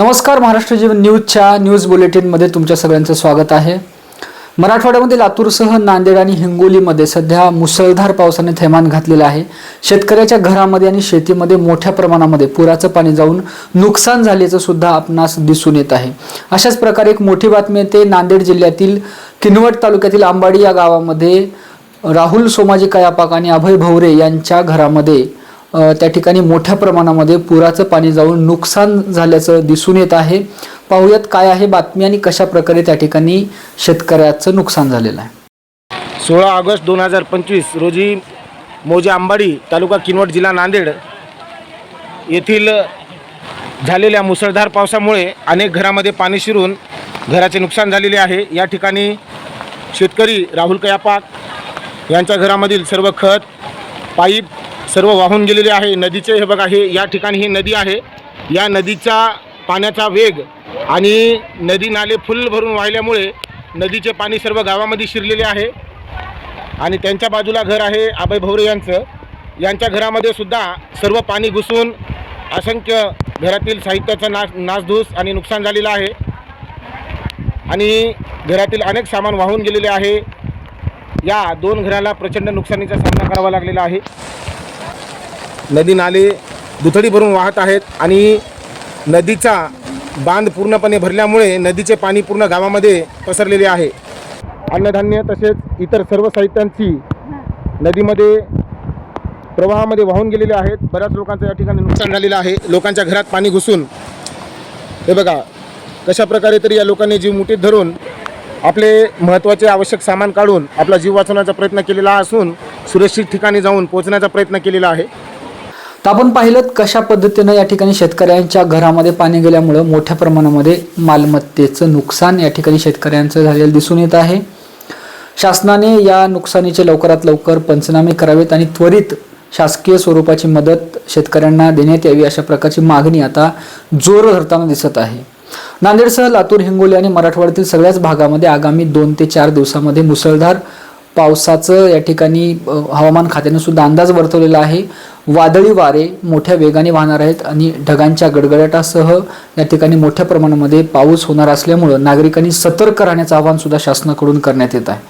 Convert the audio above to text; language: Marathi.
नमस्कार महाराष्ट्र जीवन न्यूजच्या न्यूज बुलेटिनमध्ये तुमच्या सगळ्यांचं स्वागत आहे. मराठवाड्यामध्ये लातूरसह नांदेड आणि हिंगोलीमध्ये सध्या मुसळधार पावसाने थैमान घातलेलं आहे. शेतकऱ्याच्या घरामध्ये आणि शेतीमध्ये मोठ्या प्रमाणामध्ये पुराचं पाणी जाऊन नुकसान झाल्याचं सुद्धा आपणास दिसून येत आहे. अशाच प्रकारे एक मोठी बातमी येते. नांदेड जिल्ह्यातील किनवट तालुक्यातील आंबाडी या गावामध्ये राहुल सोमाजी कयापाक आणि अभय भवरे यांच्या घरामध्ये त्या ठिकाणी मोठ्या प्रमाणामध्ये पुराचं पाणी जाऊन नुकसान झाल्याचं दिसून येत आहे. पाहूयात काय आहे बातमी आणि कशा प्रकारे त्या ठिकाणी शेतकऱ्याचं नुकसान झालेलं आहे. सोळा ऑगस्ट दोन हजार पंचवीस रोजी मौजे आंबाडी तालुका किनवट जिल्हा नांदेड येथील झालेल्या मुसळधार पावसामुळे अनेक घरामध्ये पाणी शिरून घराचे नुकसान झालेले आहे. या ठिकाणी शेतकरी राहुल कयापाक यांच्या घरामधील सर्व खत पाईप सर्व वाहून गेलेले आहे. नदीचे हे बघा हे या ठिकाणी ही नदी आहे. या नदीचा पाण्याचा वेग आणि नदी नाले फुल भरून वाहिल्यामुळे नदीचे पाणी सर्व गावामध्ये शिरलेले आहे. आणि त्यांच्या बाजूला घर आहे अभय भवरे यांचं. यांच्या घरामध्ये सुद्धा सर्व पाणी घुसून असंख्य घरातील साहित्याचा नाश नासधूस आणि नुकसान झालेलं आहे. आणि घरातील अनेक सामान वाहून गेलेले आहे. या दोन घराला प्रचंड नुकसानीचा सामना करावा लागलेला आहे. नदी नाले दुथडी भरून वाहत आहेत आणि नदीचा बांध पूर्णपणे भरल्यामुळे नदीचे पाणी पूर्ण गावामध्ये पसरलेले आहे. अन्नधान्य तसेच इतर सर्व साहित्यांची नदीमध्ये प्रवाहामध्ये वाहून गेलेले आहेत. बऱ्याच लोकांचं या ठिकाणी नुकसान झालेलं आहे. लोकांच्या घरात पाणी घुसून. हे बघा कशा प्रकारे तरी या लोकांनी जीव मुठीत धरून आपले महत्त्वाचे आवश्यक सामान काढून आपला जीव वाचवण्याचा प्रयत्न केलेला असून सुरक्षित ठिकाणी जाऊन पोहोचण्याचा प्रयत्न केलेला आहे. तर आपण पाहिलं कशा पद्धतीनं या ठिकाणी शेतकऱ्यांच्या घरामध्ये पाणी गेल्यामुळं मोठ्या प्रमाणामध्ये मालमत्तेचं नुकसान या ठिकाणी शेतकऱ्यांचं झालेलं दिसून येत आहे. शासनाने या नुकसानीचे लवकरात लवकर पंचनामे करावेत आणि त्वरित शासकीय स्वरूपाची मदत शेतकऱ्यांना देण्यात यावी अशा प्रकारची मागणी आता जोर धरताना दिसत आहे. नांदेडसह लातूर हिंगोली आणि मराठवाड्यातील सगळ्याच भागामध्ये आगामी दोन ते चार दिवसामध्ये मुसळधार पावसाचं या ठिकाणी हवामान खात्याने सुद्धा अंदाज वर्तवलेला आहे. वादळी वारे मोठ्या वेगाने वाहणार आहेत आणि ढगांच्या गडगडाटासह या ठिकाणी मोठ्या प्रमाणामध्ये पाऊस होणार असल्यामुळं नागरिकांनी सतर्क राहण्याचं आवाहन सुद्धा शासनाकडून करण्यात येत आहे.